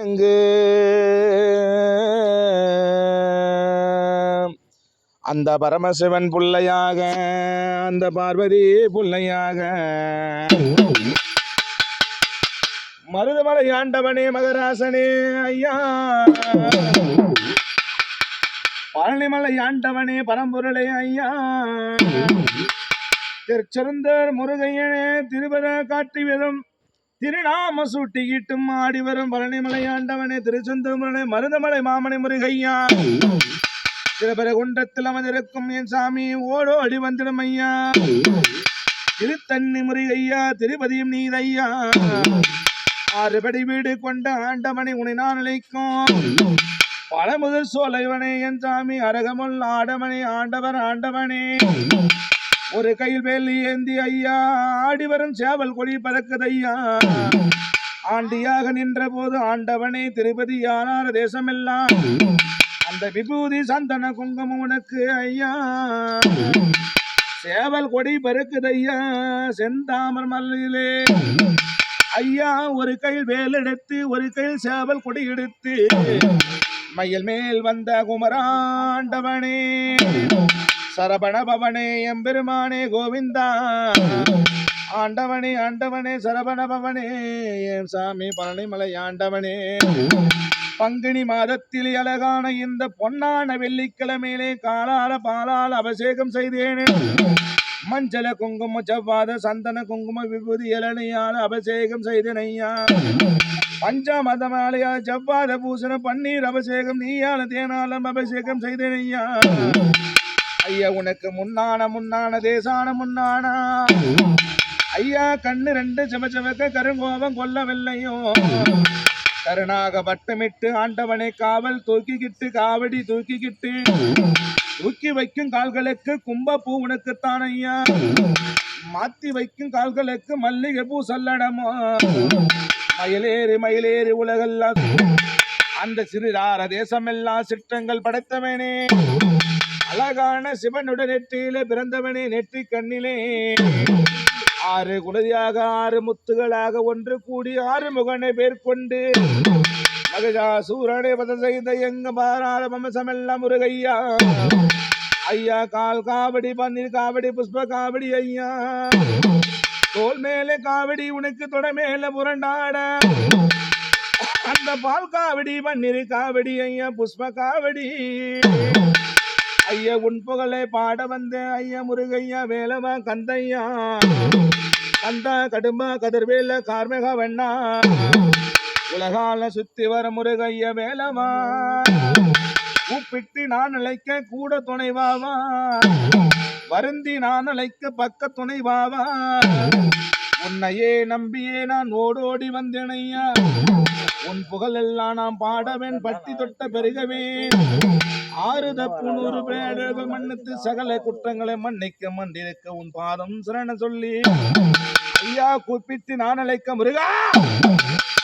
அங்கு. அந்த பரமசிவன் புள்ளையாக அந்த பார்வதி புள்ளையாக. மருதமலை ஆண்டவனே மகராசனே ஐயா. பழனிமலை ஆண்டவனே பரம்பொருளே ஐயா. திருச்செருந்தர் முருகையனே திருவர காட்டி விதம் திருநாம சூட்டிக்கிட்டும் ஆடி வரும் பழனிமலை ஆண்டவனே திருச்செந்தூரனே மருதமலை மாமனை முருகையா. திருப்பரகுன்றத்தில் அமர்ந்திருக்கும் என் சாமி ஓடோடி வந்திடும் ஐயா. திருத்தண்ணி முருகையா திருப்பதியும் நீதையா. ஆறுபடி வீடு கொண்ட ஆண்டவனை உனை நான் அழைக்கும். பழமுதல் சோலைவனே என் சாமி அரகமுள் ஆடவனே ஆண்டவர் ஆண்டவனே. ஒரு கையில் வேலி ஏந்தி ஐயா ஆடி வரும் சேவல் கொடி பறக்குதையா? ஆண்டியாக நின்ற போது ஆண்டவனே திருப்பதி யானார தேசமெல்லாம். அந்த விபூதி சந்தன குங்குமம் உனக்கு ஐயா. சேவல் கொடி பறக்குதையா செந்தாமர் மல்லிலே ஐயா ஒரு கையில் வேல் எடுத்து ஒரு கையில் சேவல் கொடி எடுத்து. மயில் மேல் வந்த குமராண்டவனே. சரபண பவனே எம்பெருமானே கோவிந்தா. ஆண்டவனே ஆண்டவனே சரபண பவனே என் சாமி பழனிமலை ஆண்டவனே. பங்குனி மாதத்தில் அழகான இந்த பொன்னான வெள்ளிக்கிழமையிலே காலால பாலால் அபிஷேகம் செய்தேனே. மஞ்சள குங்கும செவ்வாத சந்தன குங்கும விபூதி இளநியால் அபிஷேகம் செய்தனையா. பஞ்சமதமாலையா செவ்வாத பூசண பன்னீர் அபிஷேகம் நீயால தேனாலம் அபிஷேகம் செய்தனையா. ஐயா உனக்கு முன்னான முன்னான தேசான முன்னானா. ஐயா கண்ணு ரெண்டு செமச்சமக்க கருங்கோபம் கொல்லவில்லையோ கருணாக பட்டமிட்டு ஆண்டவனை காவல் தூக்கிக்கிட்டு காவடி தூக்கிக்கிட்டு. தூக்கி வைக்கும் கால்களுக்கு கும்பப்பூ உனக்குத்தான் ஐயா. மாத்தி வைக்கும் கால்களுக்கு மல்லிகை பூ சல்லடமா? மயிலேறி மயிலேறி உலகெல்லாம். அந்த சிறுதார தேசமெல்லாம் சிற்றங்கள் படைத்தவனே. அழகான சிவனுடைய நெற்றியிலே பிறந்தவனே நெற்றி கண்ணிலே. ஆறு குலதியாக ஆறு முத்துகளாக ஒன்று கூடி ஆறு முகனை பேர்கொண்டு மகஜாசூரனை வத செய்த எங்க பாராள வம்சமெல்லாம் முருகையா. ஐயா கால் காவடி பன்னீர் காவடி புஷ்ப காவடி ஐயா. தோல் மேலே காவடி உனக்கு தொடை மேல புரண்டாட. அந்த பால் காவடி பன்னீர் காவடி ஐயா புஷ்ப காவடி. ஐயா உன் புகழை பாட வந்த ஐயா முருகையா வேலவா கந்தையா. கந்தா கடும்பா கதிர்வேல கார்மேக வெண்ணா. உலகால சுத்தி வர முருகைய வேலவா. கூப்பிட்டு நான் அழைக்க கூட துணைவாவா. வருந்தி நான் அழைக்க பக்க துணைவாவா. உன்னையே நம்பியே நான் ஓடோடி வந்தேனையா உன் புகழெல்லாம் நாம் பாடவேன் பட்டி தொட்ட பெருகவேன் ஆறு தப்பு நூறு பேரழகு மன்னித்து சகல குற்றங்களை மன்னிக்க மன்றிருக்க உன் பாதம் சரண சொல்லி. ஐயா கூப்பிட்டு நான் அழைக்க முருகா.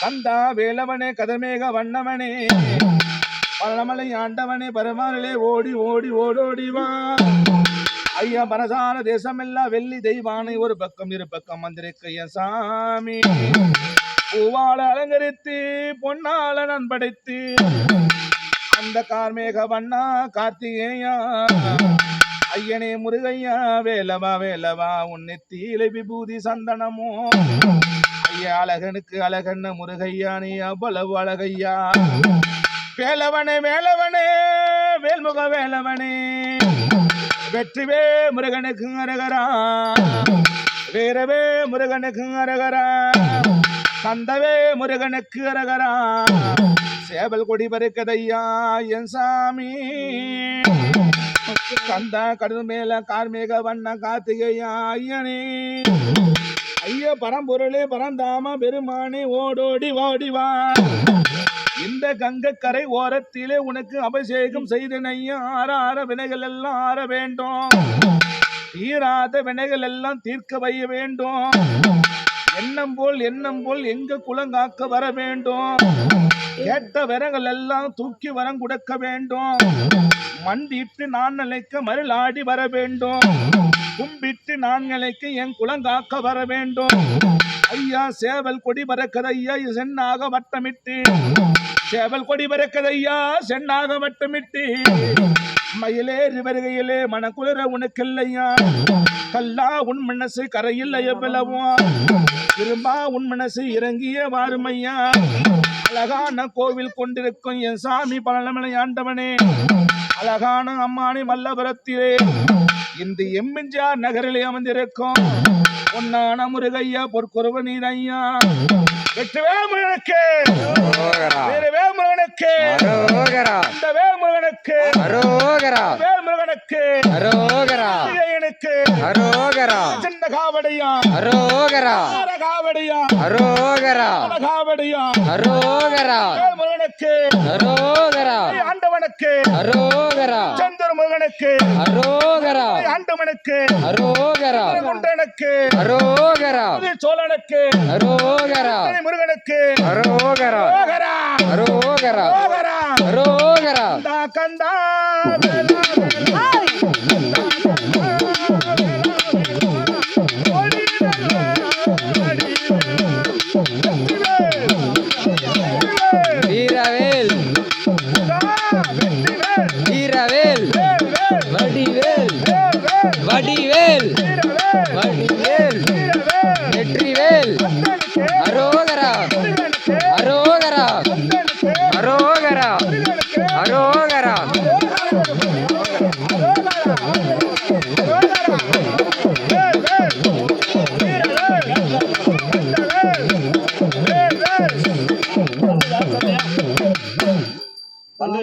கந்தா வேலவனே கதமேக வண்ணவனே. பழமலை ஆண்டவனே பரமானலே ஓடி ஓடி ஓடோடி வா. ஐயா பரசால தேசமெல்லாம் வெள்ளி தெய்வானை ஒரு பக்கம் இரு பக்கம் வந்திருக்க சாமி. பூவால அலங்கரித்து பொன்னால நான் படைத்து அந்த கார்மேக வண்ணா கார்த்திகேயா. ஐயனே முருகையா வேலவா வேலவா உன் நெத்தியில விபூதி சந்தனமோ. ஐயா அழகனுக்கு அழகண்ண முருகையா நீ அவ்வளவு அழகையா. வேலவனே வேலவனே வேல்முக வேலவனே. வெற்றிவே முருகனுக்கு அரகரா. வீரவே முருகனுக்கு அரகரா. தந்தவே முருகனுக்கு அரகரா. சேவல் கொடி பறக்கதையா என் சாமி? கந்தா கடல் மேல கார்மேக வண்ண கார்த்திகையா ஐயனே. ஐயா பரம்பொருளே பரந்தாம பெருமானே ஓடோடி ஓடிவா இந்த கங்கக்கரை ஓரத்திலே உனக்கு அபிஷேகம் செய்தனையா ஆற ஆற வினைகள் எல்லாம் ஆற வேண்டும். தீராத வினைகள் எல்லாம் தீர்க்க வைய வேண்டும். எண்ணம் போல் எண்ணம் போல் எங்க குலங்காக்க வர வேண்டும்? கேட்ட வரங்கள் எல்லாம் தூக்கி வரம் கொடுக்க வேண்டும். மண்டிட்டு நான் நிலைக்க மருளாடி வர வேண்டும். கும்பிட்டு நான் நிலைக்க என் குளங்காக்க வர வேண்டும். ஐயா சேவல் கொடி பறக்கது ஐயா சென்னாக வட்டமிட்டு. சேவல் கொடி பறக்கது ஐயா சென்னாக வட்டமிட்டு. மயிலேறி வருகையிலே மனக்குளிர உனக்கில்லையா? கல்லா உன் மனசு கரையில் எவ்வளவோ? திரும்பா உன் மனசு இறங்கிய வாருமையா? அழகான கோவில் கொண்டிருக்கும் என் சாமி பழமலை ஆண்டவனே. அழகான அம்மானி மல்லபுரத்திலே இந்த எம்என்ஜிஆர் நகரிலே அமர்ந்திருக்கும். பொன்னான முருகையா பொற்குறவ நீரையா. வெட்டுவே முருகனுக்கு. அரோகரா வேறுவே முருகனுக்கு. அரோகரா. சின்ன காவடியா அரோகரா. காவடியா அரோகரா. காவடியா அரோகரா. முருகனுக்கு அரோகரா. ஆண்டவனுக்கு. அரோகரா. சந்திர முருகனுக்கு அரோகரா ஆண்டவனுக்கு. அரோகரா. குண்டனுக்கு அரோகரா. சோழனுக்கு அரோகரா. முருகனுக்கு அரோகரா. அரோகரா. ஓகரா அரோகரா. கந்தா வடிவேல். வடிவேல்.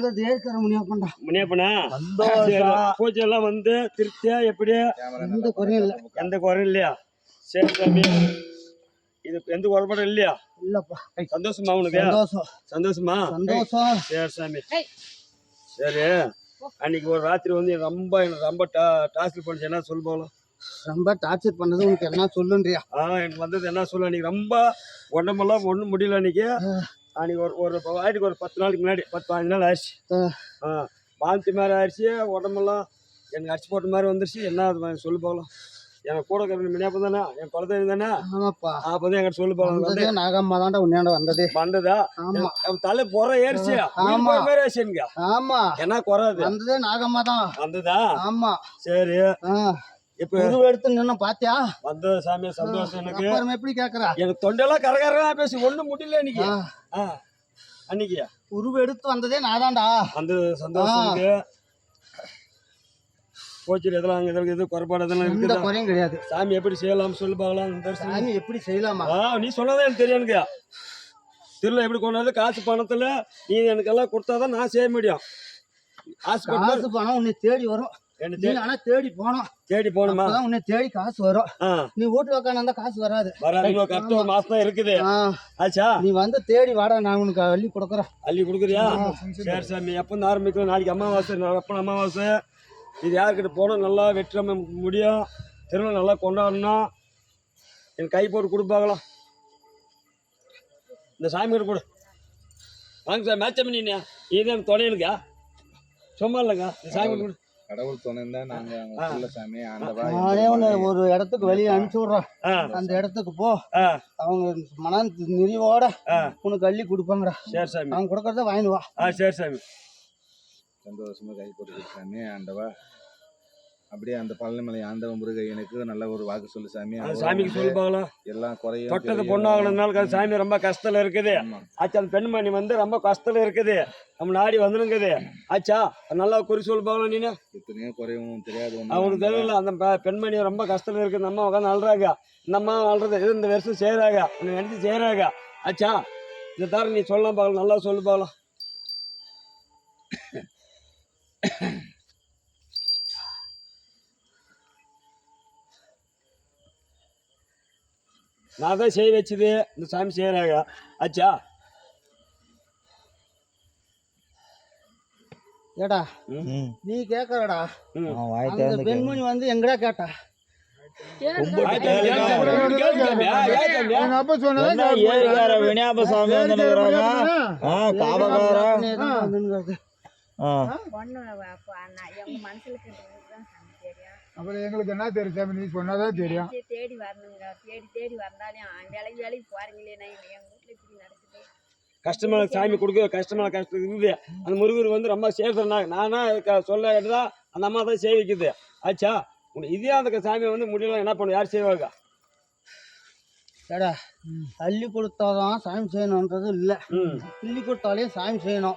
வந்தது ஏற்கிற முனியப்பனா? சரி, பூஜை எல்லாம் வந்து திருப்தியா எப்படி எந்த குறையும் இல்லை. எந்த குறையும் இல்லையா? சரி சாமி இது எந்த குறைபாடும் இல்லையா? இல்லப்பா. சந்தோஷமா உனக்கு? சந்தோஷம். சந்தோஷமா? சந்தோஷம். சரி சாமி. சரி. அன்னைக்கு ஒரு ராத்திரி வந்து ரொம்ப எனக்கு ரொம்ப டா டார்ச்சர் பண்ணிச்சு. என்ன சொல்லு போகலாம் ரொம்ப டார்ச்சர் பண்ணது. உனக்கு என்ன சொல்லுன்றியா? ஆ எனக்கு வந்தது என்ன சொல்ல? அன்னைக்கு ரொம்ப உடம்பெல்லாம் ஒன்றும் முடியல அன்னைக்கு. அன்னைக்கு ஒரு ஒரு ஆயிட்டுக்கு ஒரு பத்து நாளைக்கு முன்னாடி பத்து பதினஞ்சு நாள் ஆயிடுச்சு வாந்தி மாதிரி ஆயிடுச்சு உடம்பெல்லாம் எனக்கு அடிச்சு போட்ட மாதிரி வந்துருச்சு. என்ன அது சொல்லு போகலாம் எனக்கு கூட இருக்கிற மினியாப்பம் தானே என் குழந்தை தானே ஆமாப்பா. அப்போ தான் எங்கிட்ட சொல்லு போகலாம் வந்து வந்ததே. நாகம்மா தான்டா உன்னையாண்ட வந்ததே. வந்ததா? ஆமா. அவன் தலை புற ஏறிச்சு. ஆமா. ஆமா மாதிரி எனக்கு ஆமா. என்ன குறாது வந்ததே நாகம்மா தான். வந்ததா? ஆமா. சரி. ஆ. இப்போ உருவ எடுத்து நின்னு பாத்தியா? வந்த சாமி சந்தோஷம் எனக்கு. அப்புறம் எப்படி கேக்குறா? எனக்கு தொண்டெல்லாம் கரகரா பேசி ஒண்ணும் முடியல இன்னைக்கு. ஆ. ஆ அன்னைக்கு. உருவ எடுத்து வந்ததே நாதான்டா அந்த சந்தோஷம் இருக்கு. போச்சு இதெல்லாம் இதற்கு இது குறைபாடு இருக்குதா? குறையும் கிடையாது. சாமி எப்படி செய்யலாம் சொல்லு பார்க்கலாம் தரிசனம். சாமி எப்படி செய்யலாமா? ஆ நீ சொன்னதே எனக்கு தெரியும் எனக்கு. திருவிழா எப்படி கொண்டாந்து காசு பணத்துல நீ எனக்கு எல்லாம் கொடுத்தாதான் நான் செய்ய முடியும். காசு பணம் உன்னை தேடி வரும். ஆனா தேடி போனோம் தேடி போகணுமா? உன்னை தேடி காசு வரும். நீ வீட்டுல உட்காந்து காசு வராது. வராது. ஒரு மாசம் தான் இருக்குது ஆச்சா? நீ வந்து தேடி வாடா நான் உனக்கு அள்ளி கொடுக்குறேன். அள்ளி கொடுக்குறியா? சரி சாமி. எப்போ இருந்து ஆரம்பிக்கும்? நாளைக்கு அமாவாசை எப்போ அமாவாசை. இது யார்கிட்ட போனால் நல்லா வெற்றி முடியும். திருவிழா நல்லா கொண்டாடணும். என் கை போட்டு கொடுப்பாங்களாம் இந்த சாமி கிட்ட கொடு. வாங்க சார் மேட்ச் பண்ணி நீ இது எனக்கு துணை எனக்கா சும்மா இல்லைங்க இந்த சாமி கொடு. கடவுள் துணைந்தா நாங்க சாமி ஆண்டவா நானே உன்னை ஒரு இடத்துக்கு வெளியே அனுப்பிச்சு விடுறேன். அந்த இடத்துக்கு போ. அவங்க மன நிறைவோட உனக்கு அள்ளி கொடுப்பாங்கடா. சரி சாமி. அவங்க கொடுக்கறத வாங்கிட்டு வா. ஆ சரி சாமி. சந்தோஷமா கை போட்டு சாமி ஆண்டவா. அப்படியே அந்த பழனிமலை ஆண்டவ முருகையனுக்கு நல்ல ஒரு வாக்கு சொல்லு சாமி. சாமிக்கு சொல்லி பார்க்கலாம் எல்லாம் குறையும் தொட்டது குறையும். பொண்ணாகணுனால சாமி ரொம்ப கஷ்டத்தில் இருக்குது. ஆச்சா அந்த பெண்மணி வந்து ரொம்ப கஷ்டத்தில் இருக்குது. நம்ம நாடி வந்துருங்குது. ஆச்சா நல்லா குறி சொல்லி பார்க்கலாம் நீனு? எத்தனையோ குறையும் தெரியாது அவனுக்கு தெரியல அந்த பெ- பெண்மணி ரொம்ப கஷ்டத்தில் இருக்குது. இந்த அம்மா உட்காந்து அழுறாங்க. இந்த அம்மா அழுறது இது இந்த வருஷம் செய்கிறாங்க நினச்சி செய்கிறாங்க ஆச்சா இந்த தர நீ சொல்லலாம் பார்க்கலாம் நல்லா சொல்லி பார்க்கலாம் நான் தான் செய்ய வச்சது. இந்த சாமி செய்கிறாங்க ஆச்சா? ஏடா. நீ கேட்கறடா. அந்த பெண்மணி வந்து எங்கடா கேட்டா? ஆச்சா, ஏன் அப்புறம் எங்களுக்கு என்ன தெரியும் சாமி? நீ சொன்னாதான் தெரியும். தேடி வரணுங்க தேடி தேடி வந்தாலே வேலைக்கு வேலைக்கு போறீங்களே நான் வீட்டுல இப்படி நடக்குது. கஷ்டமான சாமி கொடுக்க கஷ்டமான கஷ்டம் இருக்குது. அந்த முருகர் வந்து ரொம்ப சேர்த்துனாங்க நானா சொல்ல கேட்டதா அந்த அம்மா தான் சேவிக்குது. ஆச்சா? உனக்கு இதே அந்த சாமி வந்து முடியல என்ன பண்ணும்? யார் செய்வாங்க ஏடா அள்ளி கொடுத்தாதான் சாமி செய்யணுன்றது இல்லை. ம். கிள்ளி கொடுத்தாலே சாமி செய்யணும்.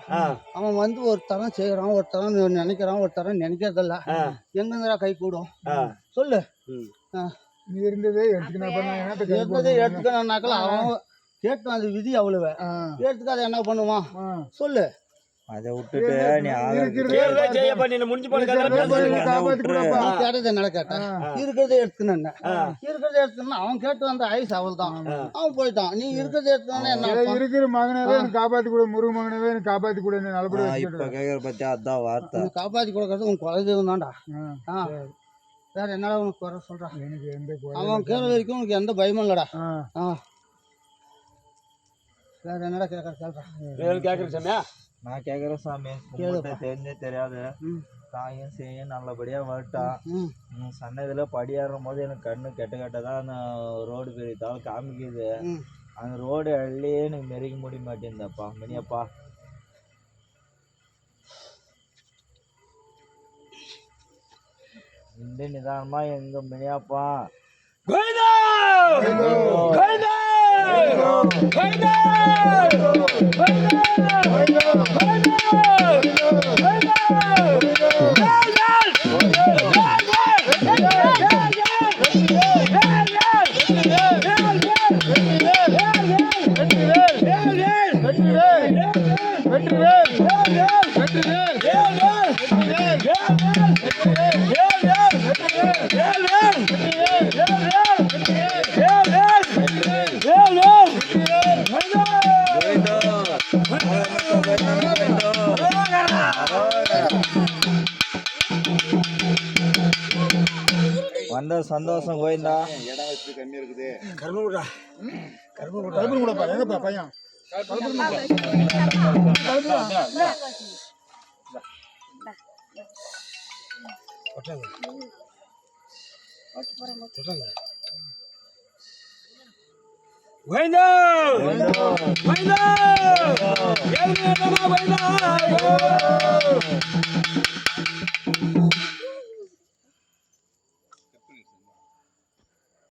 அவன் வந்து ஒரு தரம் செய்கிறான் ஒரு தரம் நினைக்கிறான் ஒரு தரம் நினைக்கிறதில்ல எங்கெங்கடா கை கூடும்? ஆ. சொல்லு. ம். நீ இருந்ததே எடுத்துக்கணும் போறேன்? எடுத்துக்கணும்னாக்கல அவன் கேட்டு அந்த விதி அவ்வளவு. ஆ, எடுத்துக்காத என்ன பண்ணுவான். சொல்லு. அதை விட்டுட்டு நீ கேட்டதை என்ன கேட்ட. இருக்கிறத எடுத்துக்கணும் இருக்கிறத எடுத்துக்கணும் அவன் கேட்டு வந்த ஐஸ் அவள் தான் அவன் போயிட்டான். நீ இருக்கிறத எடுத்துக்கணும் என்ன? இருக்கிற மகனவே எனக்கு காப்பாத்தி கொடு முருக மகனவே எனக்கு காப்பாத்தி கொடு என்ன நல்லபடியா இப்ப கேக்குற பத்தியா அதான் வார்த்தை. காப்பாத்தி கொடுக்கறது உன் குலதெய்வம் தான்டா. வேற என்னடா உனக்கு குறை சொல்றான் எனக்கு எந்த அவன் கேள்வி வரைக்கும் உனக்கு எந்த பயமும் இல்லடா. வேற என்னடா கேட்கற சொல்றான் கேக்குறேன் சாமியா? நான் கேக்குறேன் சாமி. உங்கள்கிட்ட தெரிஞ்சே தெரியாது. தாயும் செய்யும் நல்லபடியா வரட்டான் சன்னதியில் படியேறும் போது எனக்கு கண்ணு கெட்ட கெட்டதான் அந்த ரோடு பெரியதால் காமிக்குது அந்த ரோடு அள்ளியே எனக்கு மெரிக்க முடிய மாட்டேங்குதப்பா மினியப்பா இந்த நிதானமா எங்க மினியாப்பா கோவிந்தா! கோவிந்தா! கோவிந்தா! வந்த சந்தோஷம் கோயிந்தா கர்மமுடா. கருப்பு கூடப்பா எங்கப்பா பையன்? 조상님. 와인다! 와인다! 와인다! 야구야, 나마 와인다!